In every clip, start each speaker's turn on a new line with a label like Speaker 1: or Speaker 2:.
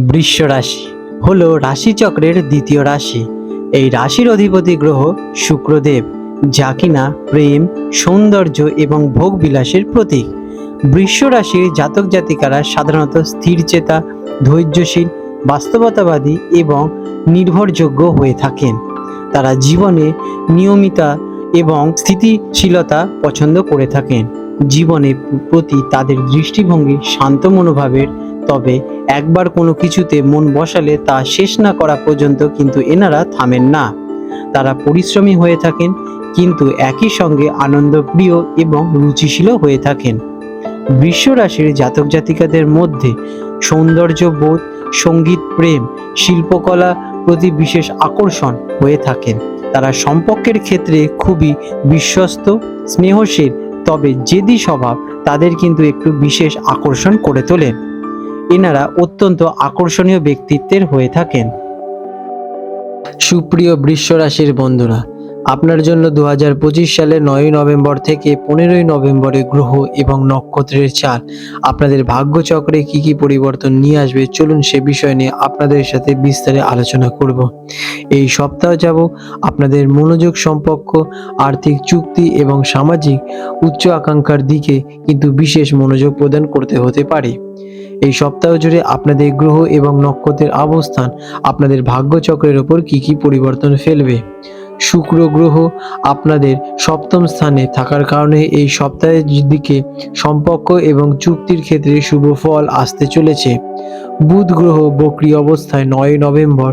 Speaker 1: বৃষ রাশি হলো রাশিচক্রের দ্বিতীয় রাশি। এই রাশির অধিপতি গ্রহ শুক্রদেব, যা কিনা প্রেম, সৌন্দর্য এবং ভোগ বিলাসের প্রতীক। বৃষ রাশির জাতক জাতিকারা সাধারণত স্থিরচেতা ধৈর্যশীল, বাস্তবতাবাদী এবং নির্ভরযোগ্য হয়ে থাকেন। তারা জীবনে নিয়মিতা এবং স্থিতিশীলতা পছন্দ করে থাকেন। জীবনের প্রতি তাদের দৃষ্টিভঙ্গি শান্ত মনোভাবের তবে একবার কোনো কিছুতে মন বসালে তা শেষ না করা পর্যন্ত কিন্তু এনারা থামেন না। তারা পরিশ্রমী হয়ে থাকেন, কিন্তু একই সঙ্গে আনন্দপ্রিয় এবং রুচিশীল হয়ে থাকেন। বৃষ রাশির জাতক জাতিকাদের মধ্যে সৌন্দর্য বোধ সংগীত প্রেম, শিল্পকলা প্রতি বিশেষ আকর্ষণ হয়ে থাকেন। তারা সম্পর্কের ক্ষেত্রে খুবই বিশ্বস্ত, স্নেহশীল, তবে জেদি স্বভাব তাদের কিন্তু একটু বিশেষ আকর্ষণ করে তোলেন। এনারা অত্যন্ত আকর্ষণীয় ব্যক্তিত্বের হয়ে থাকেন। সুপ্রিয় বৃষ রাশির বন্ধুরা, আপনার জন্য দু সালের নয়ই নভেম্বর থেকে পনেরোই নভেম্বরে গ্রহ এবং নক্ষত্রের চাল আপনাদের ভাগ্যচক্রে কি কি পরিবর্তন নিয়ে আসবে, চলুন সে বিষয় নিয়ে আপনাদের সাথে বিস্তারে আলোচনা করব। এই সপ্তাহ যাব আপনাদের মনোযোগ সম্পর্ক, আর্থিক চুক্তি এবং সামাজিক উচ্চ আকাঙ্ক্ষার দিকে, কিন্তু বিশেষ মনোযোগ প্রদান করতে হতে পারে। এই সপ্তাহ জুড়ে আপনাদের গ্রহ এবং নক্ষত্রের অবস্থান আপনাদের ভাগ্যচক্রের ওপর কি কি পরিবর্তন ফেলবে? শুক্র গ্রহ আপনাদের সপ্তম স্থানে থাকার কারণে এই সপ্তাহের দিকে সম্পর্ক এবং চুক্তির ক্ষেত্রে শুভ ফল আসতে চলেছে। বুধ গ্রহ বক্রি অবস্থায় নয় নভেম্বর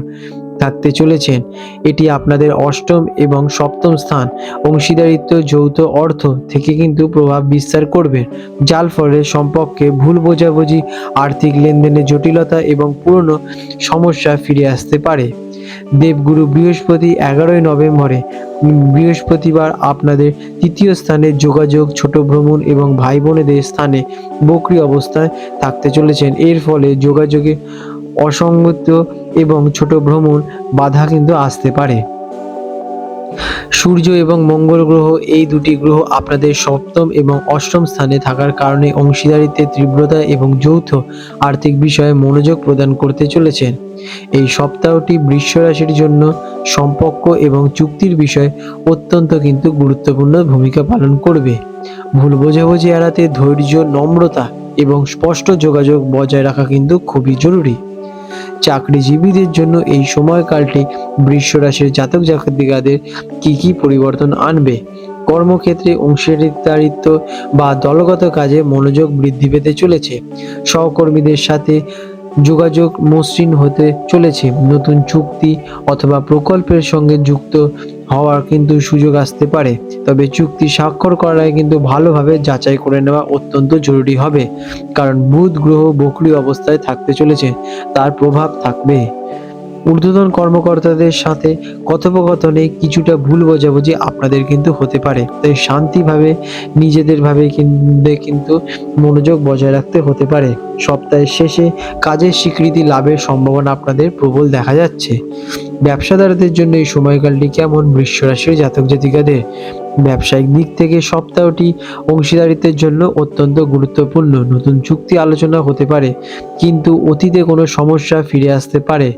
Speaker 1: থাকতে চলেছেন। এটি আপনাদের অষ্টম এবং সপ্তম স্থান। অংশীদারিত্ব, যৌথ অর্থ থেকে কিন্তু প্রভাব বিস্তার করবে, যার ফলে সম্পর্কে ভুল বোঝাবুঝি, আর্থিক লেনদেনে জটিলতা এবং পুরনো সমস্যা ফিরে আসতে পারে। দেবগুরু বৃহস্পতি এগারোই নভেম্বরে বৃহস্পতিবার আপনাদের তৃতীয় স্থানে যোগাযোগ, ছোট ভ্রমণ এবং ভাই বোনেদের স্থানে বকরি অবস্থায় থাকতে চলেছেন। এর ফলে যোগাযোগে অসঙ্গত এবং ছোট ভ্রমণ বাধা কিন্তু আসতে পারে। সূর্য এবং মঙ্গল গ্রহ এই দুটি গ্রহ আপনাদের সপ্তম এবং অষ্টম স্থানে থাকার কারণে অংশীদারিত্বের তীব্রতা এবং যৌথ আর্থিক বিষয়ে মনোযোগ প্রদান করতে চলেছেন। এই সপ্তাহটি বৃষ রাশির জন্য সম্পর্ক এবং চুক্তির বিষয় অত্যন্ত কিন্তু গুরুত্বপূর্ণ ভূমিকা পালন করবে। ভুল বোঝাবুঝি এড়াতে ধৈর্য, নম্রতা এবং স্পষ্ট যোগাযোগ বজায় রাখা কিন্তু খুবই জরুরি। চাকরিজীবীদের জন্য এই সময়কালটি বৃষ রাশির জাতক জাতিকাদের কি কি পরিবর্তন আনবে? কর্মক্ষেত্রে অংশীদারিত্ব বা দলগত কাজে মনোযোগ বৃদ্ধি পেতে চলেছে। সহকর্মীদের সাথে যোগাযোগ মসৃণ হতে চলেছে। নতুন চুক্তি অথবা প্রকল্পের সঙ্গে যুক্ত হওয়ার কিন্তু সুযোগ আসতে পারে। তবে চুক্তি স্বাক্ষর করায় কিন্তু ভালোভাবে যাচাই করে নেওয়া অত্যন্ত জরুরি হবে। কারণ বুধ গ্রহ বকরি অবস্থায় থাকতে চলেছে, তার প্রভাব থাকবে। ঊর্ধ্বতন কর্মকর্তাদের সাথে কথোপকথনে কিছুটা ভুল বোঝাবুঝি আপনাদের কিন্তু হতে পারে। তাই শান্তিভাবে নিজেদেরভাবে কিন্তু মনোযোগ বজায় রাখতে হতে পারে। সপ্তাহের শেষে কাজের স্বীকৃতি লাভের সম্ভাবনা আপনাদের প্রবল দেখা যাচ্ছে। ব্যবসাদারদের জন্য এই সময়কালটি কেমন রাশির জাতক জাতিকাদের? ব্যবসায়িক দিক থেকে সপ্তাহটি অংশীদারিত্বের জন্য অত্যন্ত গুরুত্বপূর্ণ। নতুন চুক্তি আলোচনা হতে পারে, কিন্তু অতীতে কোনো সমস্যা ফিরে আসতে পারে।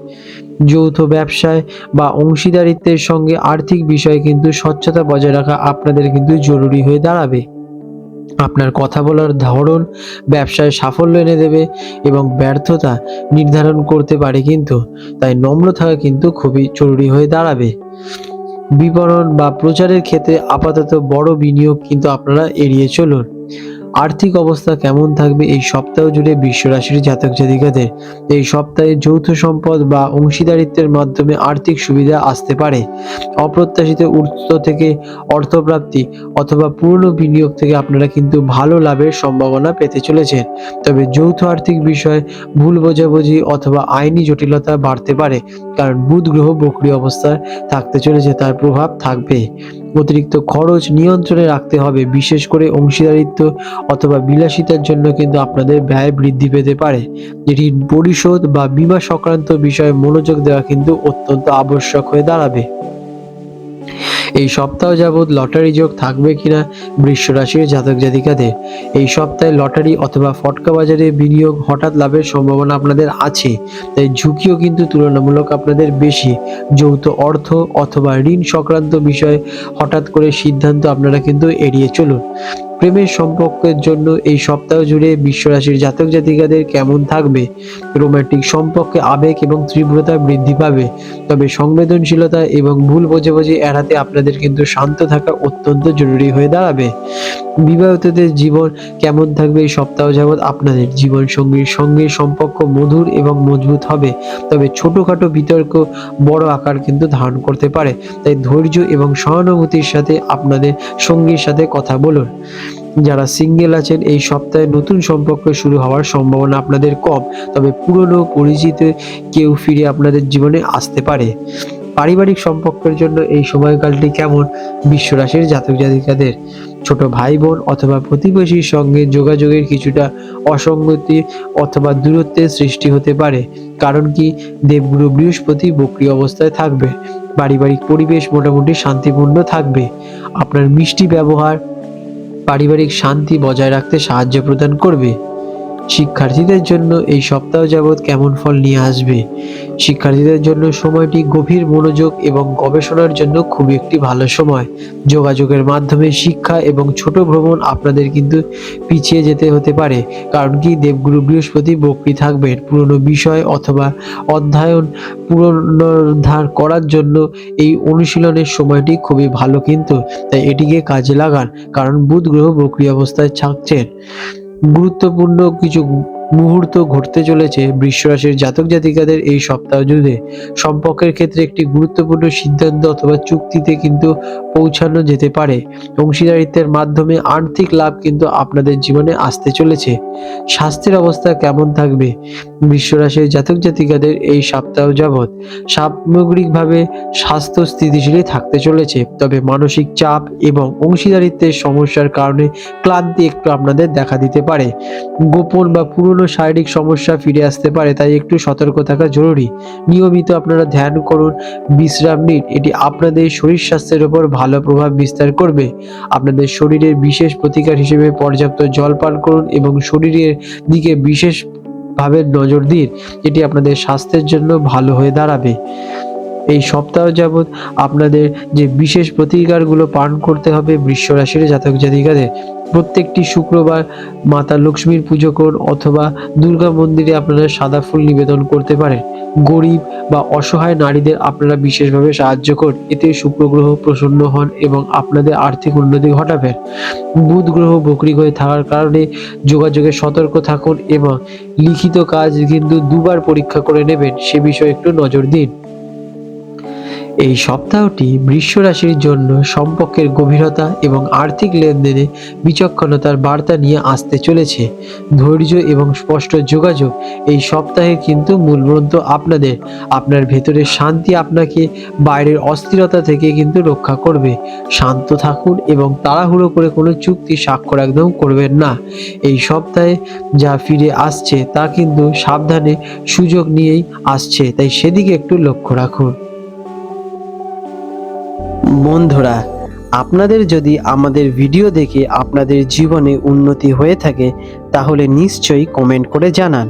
Speaker 1: যৌথ ব্যবসায় বা অংশীদারিত্বের সঙ্গে আর্থিক বিষয়ে কিন্তু স্বচ্ছতা বজায় রাখা আপনাদের কিন্তু জরুরি হয়ে দাঁড়াবে। আপনার কথা বলার ধরন, ব্যবসায় সাফল্য এনে দেবে এবং ব্যর্থতা নির্ধারণ করতে পারে কিন্তু, তাই নম্র থাকা কিন্তু খুবই জরুরি হয়ে দাঁড়াবে। বিপণন বা প্রচারের ক্ষেত্রে আপাতত বড় বিনিয়োগ কিন্তু আপনারা এড়িয়ে চলুন। আর্থিক অবস্থা কেমন থাকবে এই সপ্তাহ জুড়ে বিশ্ব রাশির জাতক জাতিকাদের? এই সপ্তাহে যৌথ সম্পদ বা অংশীদারিত্বের মাধ্যমে আর্থিক সুবিধা আসতে পারে। অপ্রত্যাশিত উৎস থেকে অর্থপ্রাপ্তি অথবা পূর্ণ বিনিয়োগ থেকে আপনারা কিন্তু ভালো লাভের সম্ভাবনা পেতে চলেছেন। তবে যৌথ আর্থিক বিষয় ভুল বোঝাবুঝি অথবা আইনি জটিলতা বাড়তে পারে, কারণ বুধ গ্রহ বকরি অবস্থায় থাকতে চলেছে, তার প্রভাব থাকবে। অতিরিক্ত খরচ নিয়ন্ত্রণে রাখতে হবে, বিশেষ করে অংশীদারিত্ব অথবা বিলাসিতার জন্য কিন্তু আপনাদের ব্যয় বৃদ্ধি পেতে পারে। যেটি পরিশোধ বা বিমা সংক্রান্ত বিষয়ে মনোযোগ দেওয়া কিন্তু অত্যন্ত আবশ্যক হয়ে দাঁড়াবে। এই সপ্তাহ যাবৎ লটারি যোগ থাকবে কিনা বৃশ্ব রাশির জাতক জাতিকাদের? এই সপ্তাহে লটারি অথবা ফটকা বাজারে বিনিয়োগ হঠাৎ লাভের সম্ভাবনা আপনাদের আছে, তাই ঝুঁকিও কিন্তু তুলনামূলক আপনাদের বেশি। যৌথ অর্থ অথবা ঋণ সংক্রান্ত বিষয়ে হঠাৎ করে সিদ্ধান্ত আপনারা কিন্তু এড়িয়ে চলুন। প্রেমের সম্পর্কের জন্য এই সপ্তাহ জুড়ে বিশ্বরাশির জাতক জাতিকাদের কেমন থাকবে? রোমান্টিক সম্পর্কে আবেগ এবং তীব্রতা বৃদ্ধি পাবে। তবে সংবেদনশীলতা এবং ভুল বোঝাবুঝি এড়াতে আপনাদের কিন্তু শান্ত থাকা অত্যন্ত জরুরি হয়ে দাঁড়াবে। বিবাহিতদের জীবন কেমন থাকবে এই সপ্তাহ যাবৎ আপনাদের? জীবন সঙ্গীর সঙ্গে সম্পর্ক মধুর এবং মজবুত হবে। তবে ছোটখাটো বিতর্ক বড় আকার কিন্তু ধারণ করতে পারে। তাই ধৈর্য এবং সহানুভূতির সাথে আপনাদের সঙ্গীর সাথে কথা বলুন। যারা সিঙ্গেল আছেন, এই সপ্তাহে নতুন সম্পর্ক শুরু হওয়ার সম্ভাবনা আপনাদের কম। তবে পুরনো পরিচিত কেউ ফিরে আপনাদের জীবনে আসতে পারে। পারিবারিক সম্পর্কের জন্য এই সময়কালটি কেমন? বিশ্বরাশির জাতক জাতিকাদের। ছোট ভাই বোন অথবা প্রতিবেশীর সঙ্গে যোগাযোগের কিছুটা অসঙ্গতি অথবা দূরত্বের সৃষ্টি হতে পারে। কারণ কি? দেবগুরু বৃহস্পতি বক্রি অবস্থায় থাকবে। পারিবারিক পরিবেশ মোটামুটি শান্তিপূর্ণ থাকবে। আপনার মিষ্টি ব্যবহার পারিবারিক শান্তি বজায় রাখতে সাহায্য প্রদান করবে। শিক্ষার্থীদের জন্য এই সপ্তাহ যাবৎ কেমন ফল নিয়ে আসবে? শিক্ষার্থীদের জন্য সময়টি গভীর মনোযোগ এবং গবেষণার জন্য খুবই একটি ভালো সময়। যোগাযোগের মাধ্যমে শিক্ষা এবং ছোট ভ্রমণ আপনাদের কিন্তু পিছিয়ে যেতে হতে পারে, কারণ কি দেবগুরু বৃহস্পতি বক্রি থাকবেন। পুরনো বিষয় অথবা অধ্যয়ন পুনরুদ্ধার করার জন্য এই অনুশীলনের সময়টি খুবই ভালো কিন্তু, তাই এটিকে কাজে লাগান, কারণ বুধ গ্রহ বক্রি অবস্থায় থাকছেন। গুরুত্বপূর্ণ কিছু মুহূর্ত ঘটতে চলেছে বৃষরাশির জাতক জাতিকাদের এই সপ্তাহ জুড়ে। সম্পর্কের ক্ষেত্রে একটি গুরুত্বপূর্ণ সিদ্ধান্ত অথবা চুক্তিতে কিন্তু পৌঁছানো যেতে পারে। অংশীদারিত্বের মাধ্যমে আর্থিক লাভ কিন্তু আপনাদের জীবনে আসতে চলেছে। স্বাস্থ্যের অবস্থা কেমন থাকবে? বিশ্বরাশির জাতক জাতিকাদের এই সপ্তাহ যাবৎ সামগ্রিকভাবে স্বাস্থ্য স্থিতিশীলই থাকতে চলেছে। তবে মানসিক চাপ এবং অংশীদারিত্বের সমস্যার কারণে ক্লান্তি একটু আপনাদের দেখা দিতে পারে। গোপন বা পুরনো শারীরিক সমস্যা ফিরে আসতে পারে, তাই একটু সতর্ক থাকা জরুরি। নিয়মিত আপনারা ধ্যান করুন, বিশ্রাম নিন, এটি আপনাদের শরীর স্বাস্থ্যের উপর ভালো প্রভাব বিস্তার করবে। আপনাদের শরীরের বিশেষ প্রতিকার হিসেবে পর্যাপ্ত জল পান করুন এবং শরীরের দিকে বিশেষ ভাবে নজর দিন। এটি আপনাদের স্বাস্থ্যের জন্য ভালো হয়ে দাঁড়াবে। এই সপ্তাহ যাবৎ আপনাদের যে বিশেষ প্রতিকারগুলো পান করতে হবে বৃশ্ব রাশির জাতক জাতিকাদের। প্রত্যেকটি শুক্রবার মাতা লক্ষ্মীর পুজো করুন অথবা দুর্গা মন্দিরে আপনারা সাদা ফুল নিবেদন করতে পারেন। গরিব বা অসহায় নারীদের আপনারা বিশেষভাবে সাহায্য করুন। এতে শুক্র গ্রহ প্রসন্ন হন এবং আপনাদের আর্থিক উন্নতি ঘটাবেন বুধ গ্রহ বকরি হয়ে থাকার কারণে যোগাযোগে সতর্ক থাকুন এবং লিখিত কাজ কিন্তু দুবার পরীক্ষা করে নেবেন। সে বিষয়ে একটু নজর দিন। এই সপ্তাহটি বৃষ রাশির জন্য সম্পর্কের গভীরতা এবং আর্থিক লেনদেনে বিচক্ষণতার বার্তা নিয়ে আসতে চলেছে। ধৈর্য এবং স্পষ্ট যোগাযোগ এই সপ্তাহে কিন্তু মূলমন্ত্র আপনাদের। আপনার ভেতরের শান্তি আপনাকে বাইরের অস্থিরতা থেকে কিন্তু রক্ষা করবে। শান্ত থাকুন এবং তাড়াহুড়ো করে কোনো চুক্তি স্বাক্ষর একদম করবেন না। এই সপ্তাহে যা ফিরে আসছে তা কিন্তু সাবধানে সুযোগ নিয়েই আসছে, তাই সেদিকে একটু লক্ষ্য রাখুন। বন্ধুরা, আপনাদের যদি আমাদের ভিডিও দেখে আপনাদের জীবনে উন্নতি হয়ে থাকে, তাহলে নিশ্চয়ই কমেন্ট করে জানান।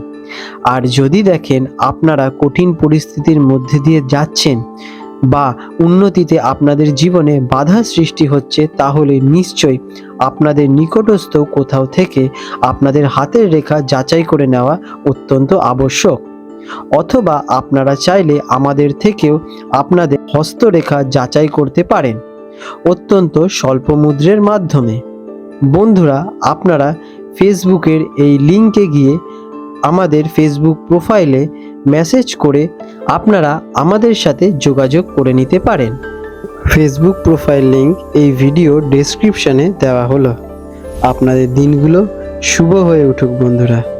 Speaker 1: আর যদি দেখেন আপনারা কঠিন পরিস্থিতির মধ্যে দিয়ে যাচ্ছেন বা উন্নতিতে আপনাদের জীবনে বাধা সৃষ্টি হচ্ছে, তাহলে নিশ্চয়ই আপনাদের নিকটস্থ কোথাও থেকে আপনাদের হাতের রেখা যাচাই করে নেওয়া অত্যন্ত আবশ্যক। অথবা আপনারা চাইলে আমাদের থেকেও আপনাদের হস্তরেখা যাচাই করতে পারেন। অত্যন্ত স্বল্প মুদ্রের মাধ্যমে। বন্ধুরা, আপনারা ফেসবুকের এই লিঙ্কে গিয়ে আমাদের ফেসবুক প্রোফাইলে মেসেজ করে আপনারা আমাদের সাথে যোগাযোগ করে নিতে পারেন। ফেসবুক প্রোফাইল লিঙ্ক এই ভিডিও ডেসক্রিপশানে দেওয়া হলো। আপনাদের দিনগুলো শুভ হয়ে উঠুক, বন্ধুরা।